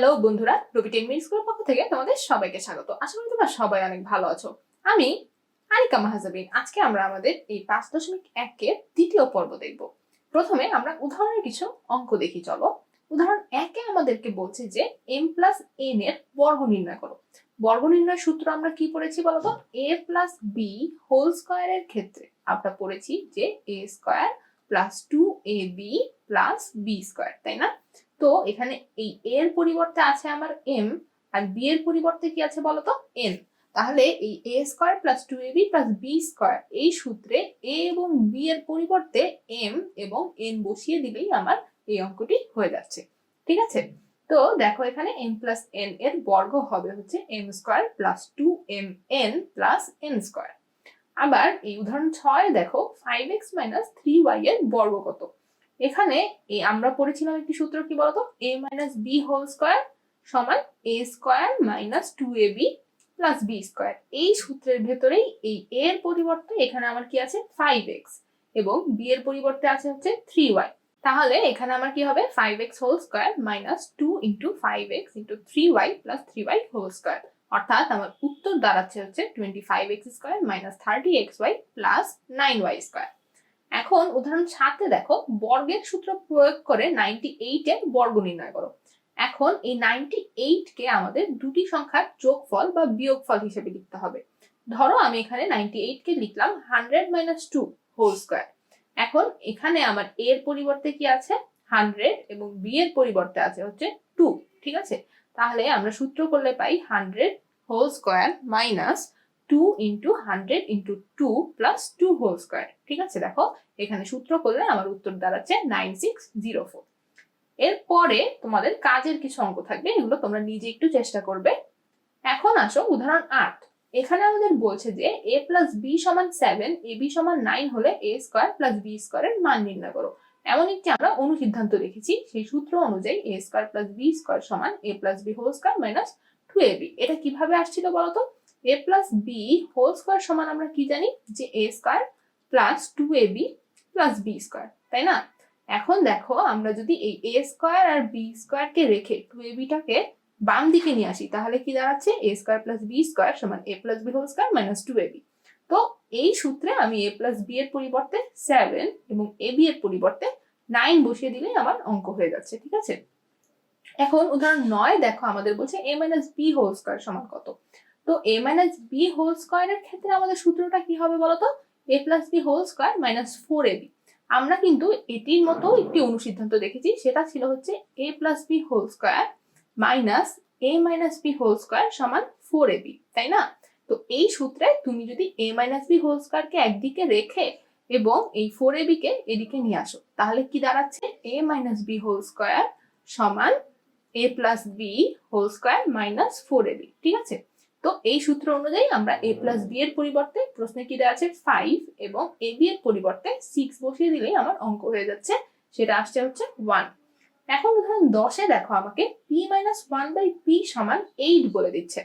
Hello বন্ধুরা রবি ten minute স্কুলের পক্ষ থেকে তোমাদের সবাইকে স্বাগত। আশা করি তোমরা সবাই অনেক ভালো আছো। আমি আনিকা মাহাজাবিন। আজকে আমরা আমাদের এই পাঁচ দশমিক একের দ্বিতীয় পর্ব দেখব। প্রথমে আমরা উদাহরণের কিছু অঙ্ক দেখি, চলো। উদাহরণ একে আমাদেরকে বলছে যে এম প্লাস এন এর বর্গ নির্ণয় করো। বর্গ নির্ণয় সূত্র আমরা কি পড়েছি বলতো? এ প্লাস বি হোল স্কোয়ারের ক্ষেত্রে। আমরা পড়েছি যে A square plus two A B plus B square তাই না? তো এখানে এই এর পরিবর্তে আছে আমার এম আর বি এর পরিবর্তে কি আছে বলতো? এন তাহলে এই A square plus two A B plus B square এই সূত্রে এ এবং বি এর পরিবর্তে এম এবং এন বসিয়ে দিলেই আমার এই অঙ্কটি হয়ে যাচ্ছে। ঠিক আছে? তো দেখো এখানে এম প্লাস এন এর বর্গ হবে হচ্ছে M square plus two M N plus N square আবার এই উদাহরণ ছয় দেখো five X minus three Y এর বর্গ কত? এখানে এই আমরা পড়েছিলাম একটি সূত্র কি বলতো? A minus B whole square সমান A square minus two A B plus B square এই সূত্রের ভেতরেই এই এ এর পরিবর্তে এখানে আমার কি আছে? ফাইভ এক্স এবং বি এর পরিবর্তে আছে হচ্ছে থ্রি ওয়াই তাহলে এখানে আমার কি হবে? Five X whole square minus two into five X into three Y plus three Y whole square অর্থাৎ আমার উত্তর দাঁড়াচ্ছে হচ্ছে twenty five X square minus thirty X Y plus nine Y square এখন উদাহরণ সাথে দেখো, বর্গের সূত্র প্রয়োগ করে নাইনটি এইটের বর্গ নির্ণয় করো। এখন এই নাইনটি এইটকে আমাদের দুটি সংখ্যার যোগফল বা বিয়োগফল হিসেবে লিখতে হবে। ধরো আমি এখানে নাইনটি এইটকে লিখলাম hundred minus two whole square এখন এখানে আমার এর পরিবর্তে কি আছে? হান্ড্রেড এবং বি এর পরিবর্তে আছে হচ্ছে টু ঠিক আছে? তাহলে আমরা সূত্র করলে পাই hundred whole square minus two into hundred into two plus two whole square ঠিক আছে? দেখো, এখানে সূত্র করলে আমার উত্তর দাঁড়াচ্ছে নাইন সিক্স জিরো ফোর এরপরে তোমাদের কাজের কিছু অঙ্ক থাকবে, এগুলো তোমরা নিজে একটু চেষ্টা করবে। এখন আসো উদাহরণ আট। এখানে আমাদের বলছে যে এ প্লাস বি সমান সেভেন এ বি সমান নাইন হলে এ স্কোয়ার প্লাস বি স্কোয়ারের মান নির্ণয় করো। এমন একটি আমরা অনুসিদ্ধান্ত রেখেছি সেই সূত্র অনুযায়ী A square plus B square সমান A plus B whole square minus two A B এটা কীভাবে আসছিল বলতো? A plus B whole square সমান আমরা কি জানি? যে A square plus two A B plus B square তাই না? এখন দেখো আমরা যদি এই এ স্কোয়ার আর বি স্কোয়ারকে রেখে টু এ বিটাকে বাম দিকে নিয়ে আসি, তাহলে কি দাঁড়াচ্ছে? A square plus B square সমান A plus B whole square minus two A B তো এই সূত্রে আমি এ প্লাস বি এর পরিবর্তে সেভেন এবং এ বি এর পরিবর্তে নাইন বসিয়ে দিলেই আমার অঙ্ক হয়ে যাচ্ছে, ঠিক আছে? এখন উদাহরণ নয়, দেখো আমাদের বলছে A minus B whole square সমান কত। তো এ মাইনাস বি হোল স্কোয়ারের ক্ষেত্রে আমাদের সূত্রটা কি হবে বলতো? A plus B whole square minus four A B আমরা কিন্তু এটির মতো একটি অনুসিদ্ধান্ত দেখেছি, সেটা ছিল হচ্ছে A plus B whole square minus A minus B whole square সমান ফোর এ বি তাই না? তো এই সূত্রে তুমি যদি এ মাইনাস বি হোল স্কোয়ারকে একদিকে রেখে এবং এই ফোর এ বিকে এদিকে নিয়ে আসো, তাহলে কি দাঁড়াচ্ছে? A minus B whole square সমান A plus B whole square minus four A B ঠিক আছে? তো এই সূত্র অনুযায়ী আমরা এ প্লাস বি এর পরিবর্তে প্রশ্নে কি দেওয়া আছে? ফাইভ এবং এ বি এর পরিবর্তে সিক্স বসিয়ে দিলেই আমার অঙ্ক হয়ে যাচ্ছে। সেটা আসছে হচ্ছে ওয়ান এখন উদাহরণ দশে দেখো আমাকে P minus one by P সমান এইট বলে দিচ্ছে।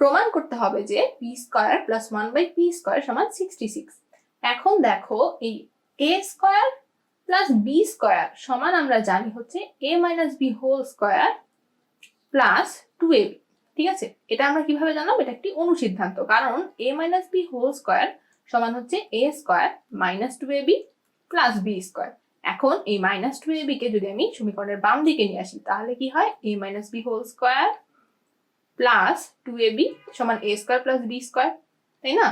প্রমাণ করতে হবে যে P square plus one by P square সমান সিক্সটি সিক্স এখন দেখো এই A square plus B square সমান আমরা জানি হচ্ছে A minus B whole square plus two A B ঠিক আছে? এটা আমরা কীভাবে জানলাম? এটা একটি অনুসিদ্ধান্ত। কারণ A minus B whole square সমান হচ্ছে A square minus two A B plus B square এখন এই মাইনাস টু এ কে যদি আমি সমীকরণের বাম দিকে নিয়ে আসি, তাহলে কি হয়? A minus B whole square plus two A B সমান A square plus B square তাই না?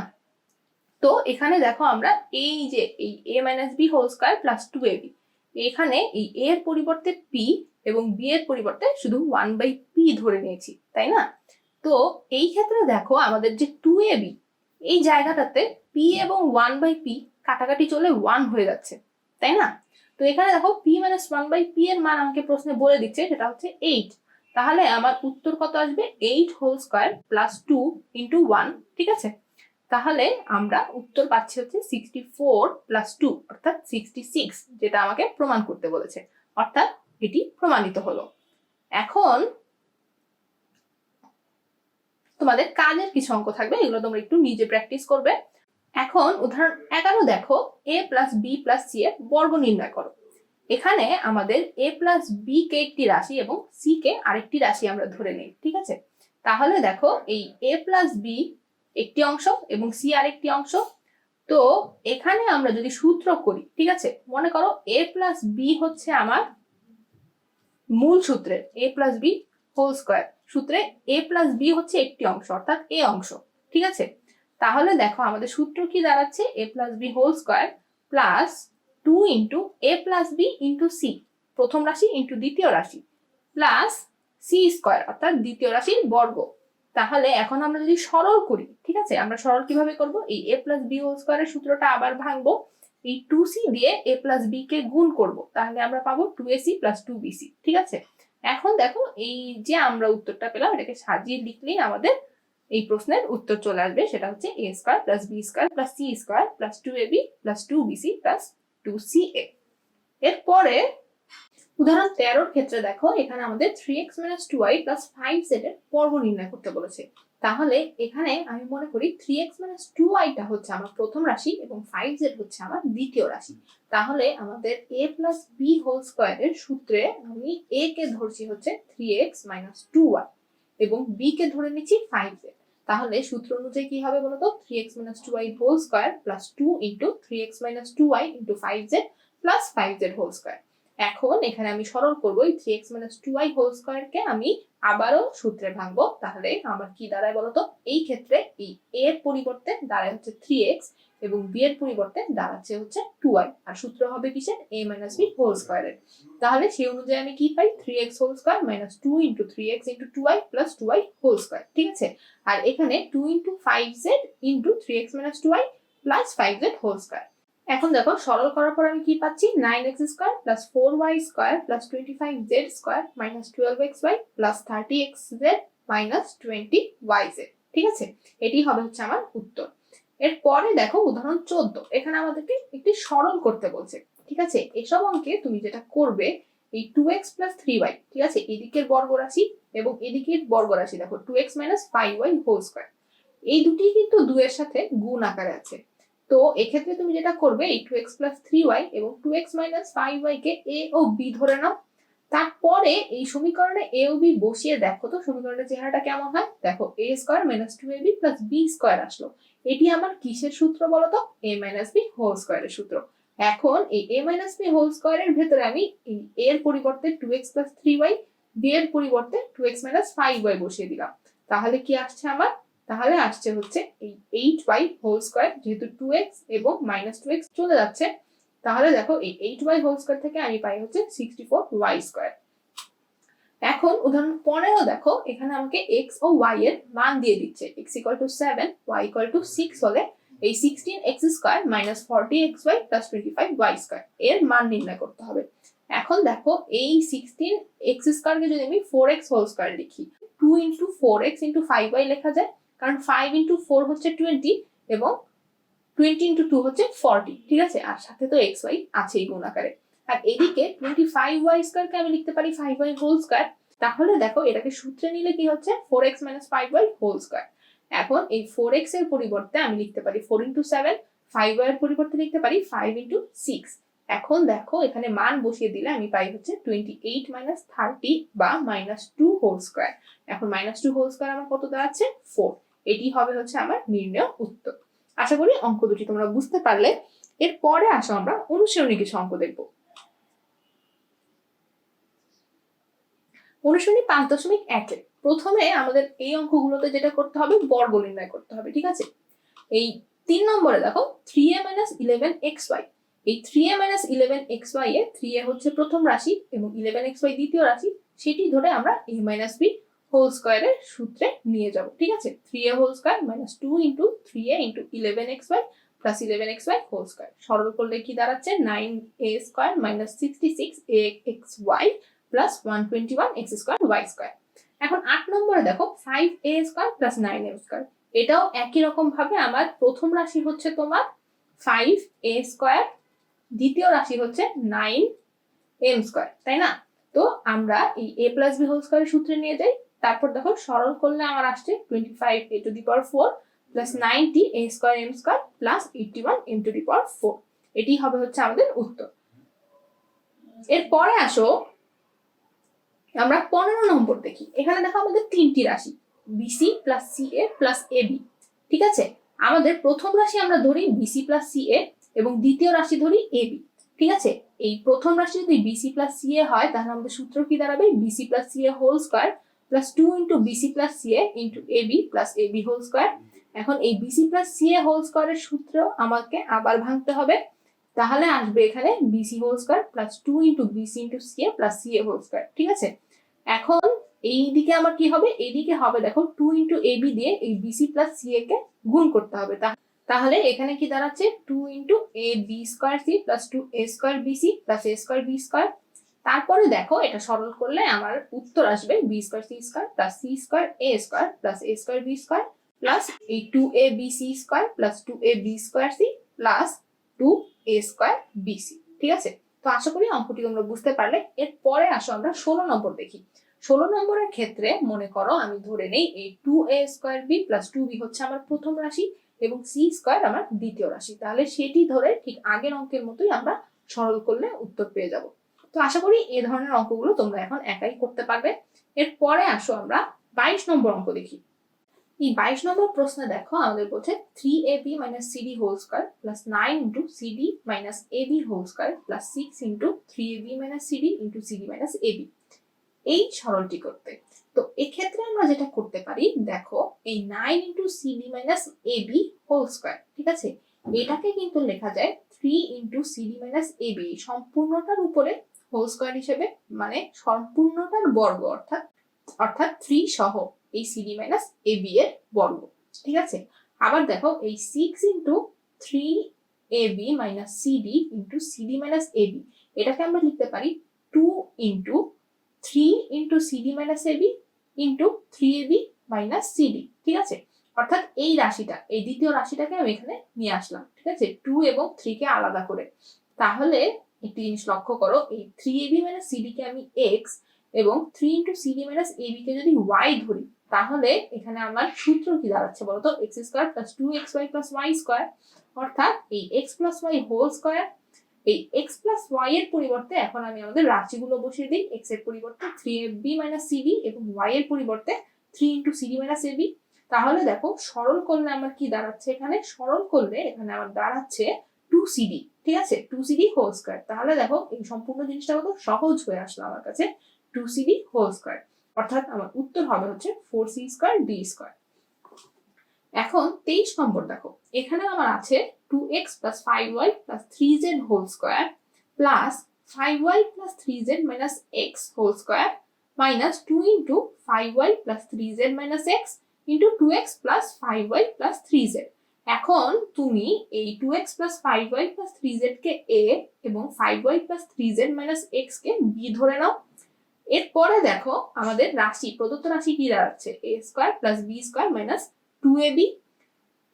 তো এখানে দেখো আমরা এই যে, এই A minus B whole square plus two A B এখানে এই এ এর পরিবর্তে পি এবং বি এর পরিবর্তে শুধু ওয়ান বাই পি ধরে নিয়েছি, তাই না? তো এই ক্ষেত্রে দেখো আমাদের যে টু এ বি এই জায়গাটাতে পি এবং ওয়ান বাই পি কাটাকাটি চলে ওয়ান হয়ে যাচ্ছে, তাই না? তো এখানে দেখো P minus one by P এর মান আমাকে প্রশ্নে বলে দিচ্ছে, সেটা হচ্ছে এইট তাহলে আমার উত্তর কত আসবে? Eight whole square plus two into one ঠিক আছে? তাহলে আমরা উত্তর পাচ্ছি হচ্ছে সিক্সটি ফোর প্লাস টু অর্থাৎ সিক্সটি সিক্স যেটা আমাকে প্রমাণ করতে বলেছে। অর্থাৎ এটি প্রমাণিত হলো। এখন তোমাদের কাজের কিছু অঙ্ক থাকবে, এগুলো তোমরা একটু নিজে প্র্যাকটিস করবে। এখন উদাহরণ এগারো দেখো A plus B plus C এর বর্গ নির্ণয় করো। এখানে আমাদের এ প্লাস বি কে একটি রাশি এবং সি কে আরেকটি রাশি আমরা ধরে নিই, ঠিক আছে? তাহলে দেখো এই এ প্লাস বি একটি অংশ এবং সি আর একটি অংশ। তো এখানে আমরা যদি সূত্র করি, ঠিক আছে? মনে করো এ প্লাস বি হচ্ছে আমার মূল সূত্রের A plus B whole square সূত্রে এ প্লাস বি হচ্ছে একটি অংশ, অর্থাৎ এ অংশ, ঠিক আছে? তাহলে দেখো আমাদের সূত্র কি দাঁড়াচ্ছে? A plus B whole square plus two into A plus B into C প্রথম রাশি ইন্টু দ্বিতীয় রাশি প্লাস সি স্কোয়ার অর্থাৎ দ্বিতীয় রাশির বর্গ। তাহলে এখন আমরা যদি সরল করি, ঠিক আছে? আমরা সরল কীভাবে করব? এই এ প্লাস বি হোল স্কোয়ারের সূত্রটা আবার ভাঙবো। এই টু সি দিয়ে এ প্লাস বি কে গুণ করব। তাহলে আমরা পাবো two A C plus two B C ঠিক আছে? এখন দেখো, এই যে আমরা উত্তরটা পেলাম, এটাকে সাজিয়ে লিখলেই আমাদের এই প্রশ্নের উত্তর চলে আসবে। সেটা হচ্ছে A square plus B square plus C square plus two A B plus two B C plus two C A এরপরে উদাহরণ তেরোর ক্ষেত্রে দেখো, এখানে আমাদের three X minus two Y plus five Z এর পর্ব নির্ণয় করতে বলেছে। তাহলে এখানে আমি মনে করি থ্রি এক্স মাইনাস টু ওয়াইটা হচ্ছে আমার প্রথম রাশি এবং ফাইভ জেড হচ্ছে আমার দ্বিতীয় রাশি। তাহলে আমাদের এ প্লাস বি হোল স্কোয়ারের সূত্রে আমি এ কে ধরছি হচ্ছে three x minus two y এবং বি কে ধরে নিচ্ছি ফাইভ জেড তাহলে সূত্র অনুযায়ী কি হবে বলতো? Three x minus two y whole square plus two into three x minus two y into five z plus five z whole square এখন এখানে আমি সরল করব, এই three x minus two y whole স্কোয়ারকে আমি আবারও সূত্রে ভাঙবো। তাহলে আমার কি দাঁড়ায় বলতো? এই ক্ষেত্রে এই এ এর পরিবর্তে দাঁড়ায় হচ্ছে থ্রি এক্স এবং বি এর পরিবর্তে দাঁড়াচ্ছে হচ্ছে টু ওয়াই আর সূত্র হবে কিসের? এ মাইনাস বি হোল স্কোয়ারের তাহলে সেই অনুযায়ী আমি কি পাই? Three x whole square minus two into three x into two y plus two y whole square ঠিক আছে? আর এখানে two into five z into three x minus two y plus five z whole square এখন দেখো, সরল করার পর আমি কি পাচ্ছি? Nine x square plus four y square plus twenty five z square minus twelve x y plus thirty x z minus twenty y z ঠিক আছে? এটি হবে হচ্ছে আমার উত্তর। এরপরে দেখো, উদাহরণ চোদ্দ। এখানে আমাদেরকে একটি সরল করতে বলছে। ঠিক আছে? এসব অঙ্কে তুমি যেটা করবে, এই two x plus three y ঠিক আছে? এদিকের বর্গ রাশি এবং এদিকের বর্গ রাশি দেখো two x minus five y whole square এই দুটি কিন্তু দুয়ের সাথে গুণ আকারে আছে। তো এক্ষেত্রে তুমি যেটা করবে, এই two x plus three y এবং two x minus five y কে এ ও বি ধরে নাও। তারপরে এই সমীকরণে এ ও বি বসিয়ে দেখো তো, সমীকরণের চেহারাটা কেমন হয়? দেখো a square minus two a b plus b square আসলো। এটি আমার কিসের সূত্র বলতো এ মাইনাস বি হোল স্কোয়ারের সূত্র। এখন এই এ মাইনাস বি হোল স্কোয়ারের ভেতরে আমি এর পরিবর্তে two x plus three y b এর পরিবর্তে two x minus five y বসিয়ে দিলাম। তাহলে কি আসছে আমার? তাহলে আসছে হচ্ছে এই এইট ওয়াই হোল স্কোয়ার যেহেতু টু এক্স এবং মাইনাস টু এক্স চলে যাচ্ছে, তাহলে দেখো এই এইট ওয়াই হোল স্কোয়ার থেকে আমি পাই হচ্ছে সিক্সটি ফোর ওয়াই স্কোয়ার এখন উদাহরণ পনেরো দেখো, এখানে আমাকে এক্স ও ওয়াই এর মান দিয়ে দিচ্ছে x equal to seven y equal to six হলে এই sixteen x square minus forty x y plus twenty five y square এর মান নির্ণয় করতে হবে। এখন দেখো এই সিক্সটিন এক্স স্কোয়ারকে যদি আমি ফোর এক্স হোল স্কোয়ার লিখি two into four x into five y লেখা যায় কারণ ফাইভ ইন্টু ফোর হচ্ছে টোয়েন্টি এবং টোয়েন্টি ইন্টু টু হচ্ছে ফর্টি ঠিক আছে? আর সাথে তো এক্স ওয়াই আছেই গুণ আকারে। আর এদিকে টোয়েন্টি ফাইভ ওয়াই স্কোয়ারকে আমি লিখতে পারি ফাইভ ওয়াই হোল স্কোয়ার তাহলে দেখো এটাকে সূত্রে নিলে কি হচ্ছে? Four x minus five y whole square এখন এই ফোর এক্সের পরিবর্তে আমি লিখতে পারি four into seven five y এর পরিবর্তে লিখতে পারি ফাইভ ইন্টু সিক্স এখন দেখো এখানে মান বসিয়ে দিলে আমি পাই হচ্ছে টোয়েন্টি এইট মাইনাস থার্টি বা মাইনাস টু হোল স্কোয়ার এখন মাইনাস টু হোল স্কোয়ার আমার কত দাঁড়াচ্ছে ফোর এটি হবে হচ্ছে আমার নির্ণয় উত্তর। আশা করি অঙ্ক দুটি তোমরা বুঝতে পারলে। এরপরে আসো আমরা অনুশীলনী কিছু অঙ্ক দেখব। অনুশীলনী পাঁচ দশমিক একে। প্রথমে আমাদের এই অঙ্কগুলোতে যেটা করতে হবে, বর্গ নির্ণয় করতে হবে, ঠিক আছে? এই তিন নম্বরে দেখো three a minus eleven x y এই three a minus eleven x y A three a হচ্ছে প্রথম রাশি এবং ইলেভেন এক্স ওয়াই দ্বিতীয় রাশি, সেটি ধরে আমরা এ মাইনাস বি হোল স্কোয়ারের সূত্রে নিয়ে যাব, ঠিক আছে? Three a whole square minus two into three a into eleven x y plus eleven x y whole square সরল করলে কি দাঁড়াচ্ছে? Nine a square minus sixty six a x y plus one twenty one x square y square এখন আট নম্বরে দেখো five a square plus nine m square এটাও একই রকম ভাবে আমার প্রথম রাশি হচ্ছে তোমার ফাইভ এ স্কোয়ার দ্বিতীয় রাশি হচ্ছে নাইন এম স্কোয়ার তাই না? তো আমরা এই এ প্লাস বি হোল স্কোয়ারের সূত্রে নিয়ে যাই। তারপর দেখো সরল করলে আমার আসছে twenty five a to the power four plus ninety a square m square plus eighty one m to the power four এটি হবে হচ্ছে আমাদের উত্তর। এরপরে আসো, আমরা পনেরো নম্বর দেখি। এখানে দেখো আমাদের তিনটি রাশি b c plus c a plus a b ঠিক আছে? আমাদের প্রথম রাশি আমরা ধরি বিসি প্লাস সি এ এবং দ্বিতীয় রাশি ধরি এ বি ঠিক আছে? এই প্রথম রাশি যদি বিসি প্লাস সি এ হয়, তাহলে আমাদের সূত্র কি দাঁড়াবে? B c plus c a whole square plus two into b c plus c a into a b plus a b whole square এখন এই b c plus c a whole স্কোয়ারের সূত্র আমাকে আবার ভাঙতে হবে। তাহলে আসবে এখানে b c whole square plus two into b c into c a plus c a whole square ঠিক আছে? এখন এই দিকে আমার কি হবে? এইদিকে হবে, দেখো টু ইন্টু এ বি দিয়ে এই b c plus c a কে গুণ করতে হবে। তাহলে এখানে কি দাঁড়াচ্ছে? Two into a b square c plus two a square b c plus a square b square তারপরে দেখো, এটা সরল করলে আমার উত্তর আসবে b square c square plus c square a square plus a square b square plus এই two a b c square plus two a b square c plus two a square b c ঠিক আছে? তো আশা করি অঙ্কটি তোমরা বুঝতে পারলে। এরপরে আসো আমরা ষোলো নম্বর দেখি। ষোলো নম্বরের ক্ষেত্রে মনে করো আমি ধরে নেই, এই two a square b plus two b হচ্ছে আমার প্রথম রাশি এবং সি স্কোয়ার আমার দ্বিতীয় রাশি। তাহলে সেটি ধরে ঠিক আগের অঙ্কের মতোই আমরা সরল করলে উত্তর পেয়ে যাব। তো আশা করি এই ধরনের অঙ্কগুলো তোমরা এখন একাই করতে পারবে। এরপরে আসো আমরা বাইশ নম্বর অঙ্ক দেখি। এই বাইশ নম্বর প্রশ্নে দেখো আমাদের বলছে three a b minus c d whole square plus nine into c d minus a b whole square plus six into three a b minus c d into c d minus a b এই সরলটি করতে। তো এক্ষেত্রে আমরা যেটা করতে পারি, দেখো এই nine into c d minus a b whole square ঠিক আছে? এটাকে কিন্তু লেখা যায় three into c d minus a b সম্পূর্ণটার উপরে হোল স্কোয়ার হিসেবে মানে সম্পূর্ণটার বর্গ, অর্থাৎ অর্থাৎ থ্রি সহ, এই সিডি মাইনাস এ বি এর বর্গ, ঠিক আছে? আবার দেখো, এই six into three a b minus c d into c d minus a b এটাকে আমরা লিখতে পারি two into three into c d minus a b into three a b minus c d ঠিক আছে? অর্থাৎ এই রাশিটা, এই দ্বিতীয় রাশিটাকে আমি এখানে নিয়ে আসলাম, ঠিক আছে? টু এবং থ্রি কে আলাদা করে। তাহলে একটি জিনিস লক্ষ্য করো, এই three a b minus c d কে আমি এক্স এবং three into c d minus a কে যদি ওয়াই ধরি, তাহলে এখানে আমার সূত্র কি দাঁড়াচ্ছে বলতো x square plus two x y plus y square অর্থাৎ এই x plus y whole square এই এক্স প্লাস ওয়াই এর পরিবর্তে এখন আমি আমাদের রাশিগুলো বসিয়ে দিই এক্সের পরিবর্তে three a b minus c d এবং ওয়াই এর পরিবর্তে three into c d minus b তাহলে দেখো, সরল করলে আমার কি দাঁড়াচ্ছে এখানে? সরল করলে এখানে আমার দাঁড়াচ্ছে টু সিডি ঠিক আছে টু সিডি হোল স্কোয়ার তাহলে দেখো, এই সম্পূর্ণ জিনিসটা কত? সহজ হয়ে আসলো আমার কাছে। টু সিডি হোল স্কোয়ার অর্থাৎ আমার উত্তর হবে হচ্ছে four c square d square এখন তেইশ নম্বর দেখো। এখানে আমার আছে two x plus five y plus three z whole square plus five y plus three z minus x whole square minus two into five y plus three z minus x into two x plus five y plus three z এখন তুমি এই two x plus five y plus three z K a এবং five y plus three z minus x কে b ধরে নাও। এরপরে দেখো আমাদের রাশি, প্রদত্ত রাশি কি দাঁড়াচ্ছে? A square plus b square minus two a b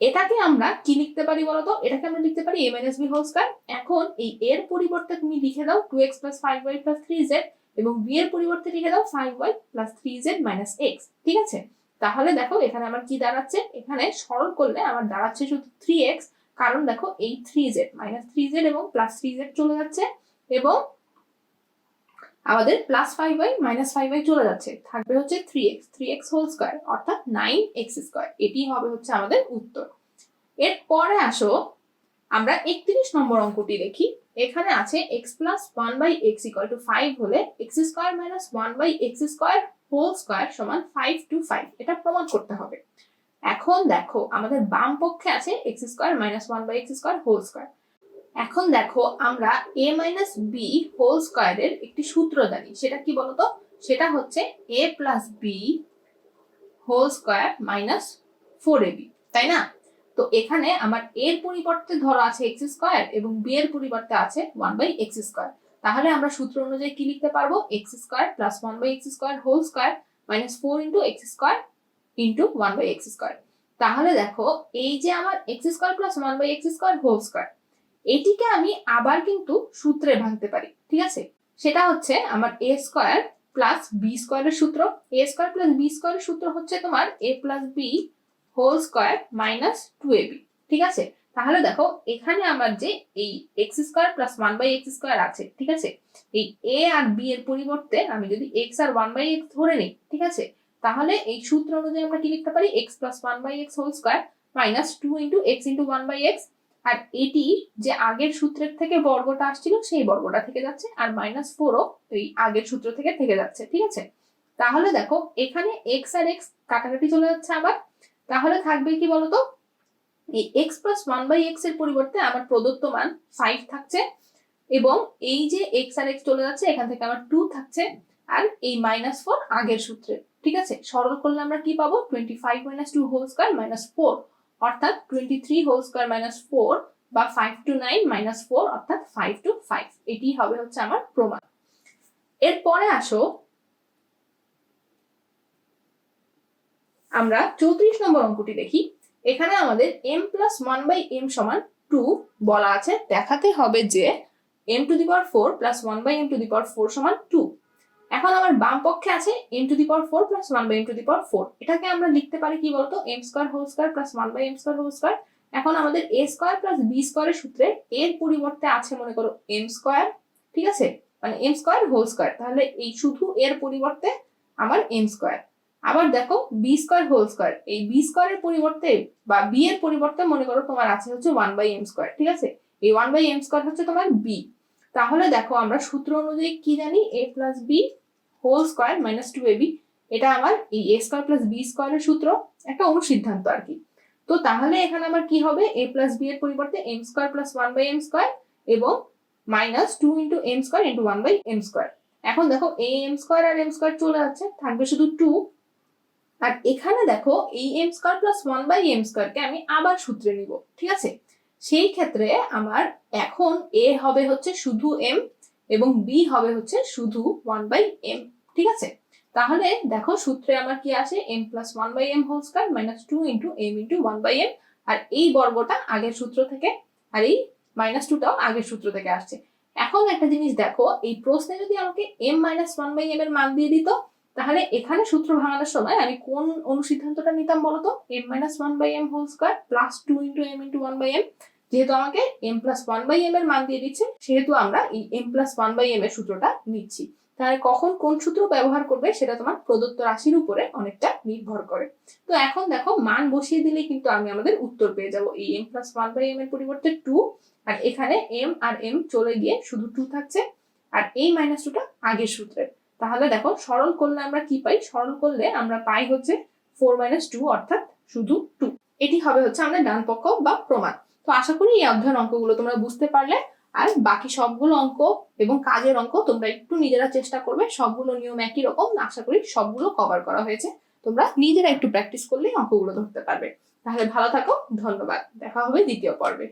এটাকে আমরা কি লিখতে পারি বলতো? এটাকে আমরা লিখতে পারি a minus b whole square এখন এই এর পরিবর্তে তুমি লিখে দাও two x plus five y plus three z এবং বি এর পরিবর্তে লিখে দাও five y plus three z minus x ঠিক আছে? তাহলে দেখো এখানে আমার কি দাঁড়াচ্ছে? এখানে সরল করলে আমার দাঁড়াচ্ছে শুধু থ্রি এক্স কারণ দেখো এই three z minus three z এবং প্লাস থ্রি জেড চলে যাচ্ছে এবং আমাদের plus five y minus five y চলে যাচ্ছে। থাকবে হচ্ছে three x three x whole square অর্থাৎ নাইন এক্স স্কোয়ার এটি হবে হচ্ছে আমাদের উত্তর। এরপরে আসো, আমরা একত্রিশ নম্বর অঙ্কটি দেখি। এখানে আছে x plus one by x equal to five হলে x square minus one by x square whole square সমান ফাইভ টু ফাইভ এটা প্রমাণ করতে হবে। এখন দেখো, আমাদের বাম পক্ষে আছে x square minus one by x square whole square এখন দেখো, আমরা এ মাইনাস বি হোল স্কোয়ারের একটি সূত্র জানি, সেটা কি বলতো? সেটা হচ্ছে a plus b whole square minus four a b তাই না? তো এখানে আমার এর পরিবর্তে ধরো আছে এক্স স্কোয়ার এবং বি এর পরিবর্তে আছে ওয়ান বাই এক্স স্কোয়ার তাহলে আমরা সূত্র অনুযায়ী কি লিখতে পারব? X square plus one by x square whole square minus four into x square into one by x square তাহলে দেখো, এই যে আমার x square plus one by x square whole square এটিকে আমি আবার কিন্তু সূত্রে ভাঙতে পারি, ঠিক আছে? সেটা হচ্ছে আমার এ স্কোয়ার প্লাস বি স্কোয়ারের সূত্র। এ স্কোয়ার প্লাস বি স্কোয়ারের সূত্র হচ্ছে তোমার a plus b whole square minus two a b ঠিক আছে? তাহলে দেখো, এখানে আমার যে এই x square plus one by x square আছে, ঠিক আছে? এই এ আর বি এর পরিবর্তে আমি যদি এক্স আর ওয়ান বাই এক্স ধরে নিই, ঠিক আছে? তাহলে এই সূত্র অনুযায়ী আমরা কি লিখতে পারি? X plus one by x whole square minus two into x into one by x আর এটি যে আগের সূত্রের থেকে বর্গটা আসছিল, সেই বর্গটা থেকে যাচ্ছে, আর মাইনাস ফোরও এই আগের সূত্র থেকে থেকে যাচ্ছে, ঠিক আছে? তাহলে দেখো, এখানে এক্স আর এক্স কাটাকাটি চলে যাচ্ছে আবার। তাহলে থাকবে কি বলতো? এই এক্স প্লাস ওয়ান বাই এক্সের পরিবর্তে আমার প্রদত্ত মান ফাইভ থাকছে এবং এই যে এক্স আর এক্স চলে যাচ্ছে, এখান থেকে আমার টু থাকছে আর এই মাইনাস ফোর আগের সূত্রে, ঠিক আছে? সরল করলে আমরা কি পাবো? Twenty five minus two whole square minus four অর্থাৎ twenty three whole square minus four বা five two nine minus four অর্থাৎ ফাইভ টু ফাইভ এটি হবে হচ্ছে আমার প্রমাণ। এরপরে আসো, আমরা চৌত্রিশ নম্বর অঙ্কটি দেখি। এখানে আমাদের M plus one by M সমান টু বলা আছে। দেখাতে হবে যে M to the power four plus one by M to the power four সমান টু এখন আমার বাম পক্ষে আছে M to the power four plus one by M to the power four এটাকে আমরা লিখতে পারি কি বলতো? M square whole square plus one by M square whole square এখন আমাদের এ স্কোয়ার প্লাস বি স্কোয়ারের সূত্রে এর পরিবর্তে আছে, মনে করো এম স্কোয়ার ঠিক আছে? মানে এম স্কোয়ার হোল স্কোয়ার তাহলে এই শুধু এর পরিবর্তে আমার এম স্কোয়ার আবার দেখো বি স্কোয়ার হোল স্কোয়ার এই বি স্কোয়ারের পরিবর্তে বা বি এর পরিবর্তে মনে করো তোমার আছে হচ্ছে ওয়ান বাই এম স্কোয়ার ঠিক আছে? এই ওয়ান বাই এম স্কোয়ার হচ্ছে তোমার বি তাহলে দেখো আমরা সূত্র অনুযায়ী কি জানি? A plus B whole square minus two A B এটা আমার এই এ স্কোয়ার প্লাস বি স্কোয়ারের সূত্র, একটা অনুসিদ্ধান্ত আর কি। তো তাহলে এখানে আমার কি হবে? এ প্লাস বি এর পরিবর্তে M square plus one by M square এবং minus two into M square into one by M square এখন দেখো এ এম স্কোয়ার আর এম স্কোয়ার চলে যাচ্ছে, থাকবে শুধু টু আর এখানে দেখো এই M square plus one by M স্কোয়ারকে আমি আবার সূত্রে নিব, ঠিক আছে? সেই ক্ষেত্রে আমার এখন এ হবে হচ্ছে শুধু এম এবং বি হবে হচ্ছে শুধু ওয়ান বাই এম ঠিক আছে? তাহলে দেখো সূত্রে আমার কি আসে? M plus one by M whole square minus two into M into one by M আর এই বর্গটা আগের সূত্র থেকে আর এই মাইনাস টুটাও আগের সূত্র থেকে আসছে। এখন একটা জিনিস দেখো, এই প্রশ্নে যদি আমাকে M minus one by M এর মান দিয়ে দিত তাহলে এখানে সূত্র ভাঙানোর সময় আমি কোন অনুসিদ্ধান্তটা নিতাম বলতো? M minus one by M whole square plus two into M into one by M যেহেতু আমাকে M plus one by M এর মান দিয়ে দিচ্ছে, সেহেতু আমরা এই M plus one by M এর সূত্রটা নিচ্ছি। তাহলে কখন কোন সূত্র ব্যবহার করবে সেটা তোমার প্রদত্ত রাশির উপরে অনেকটা নির্ভর করে। তো এখন দেখো, মান বসিয়ে দিলে কিন্তু আমি আমাদের উত্তর পেয়ে যাব। এই M plus one by M এর পরিবর্তে টু আর এখানে এম আর এম চলে গিয়ে শুধু টু থাকছে। আর এই মাইনাস টুটা আগের সূত্রের। তাহলে দেখো সরল করলে আমরা কি পাই? সরল করলে আমরা পাই হচ্ছে ফোর মাইনাস টু অর্থাৎ শুধু টু এটি হবে হচ্ছে আমাদের ডান পক্ষ বা প্রমাণ। তো আশা করি এই অধ্যয়ন অঙ্কগুলো তোমরা বুঝতে পারলে। আর বাকি সবগুলো অঙ্ক এবং কাজের অঙ্ক তোমরা একটু নিজেরা চেষ্টা করবে। সবগুলো নিয়ম একই রকম। আশা করি সবগুলো কভার করা হয়েছে। তোমরা নিজেরা একটু প্র্যাকটিস করলে অঙ্কগুলো ধরতে পারবে। তাহলে ভালো থাকো। ধন্যবাদ। দেখা হবে দ্বিতীয় পর্বে।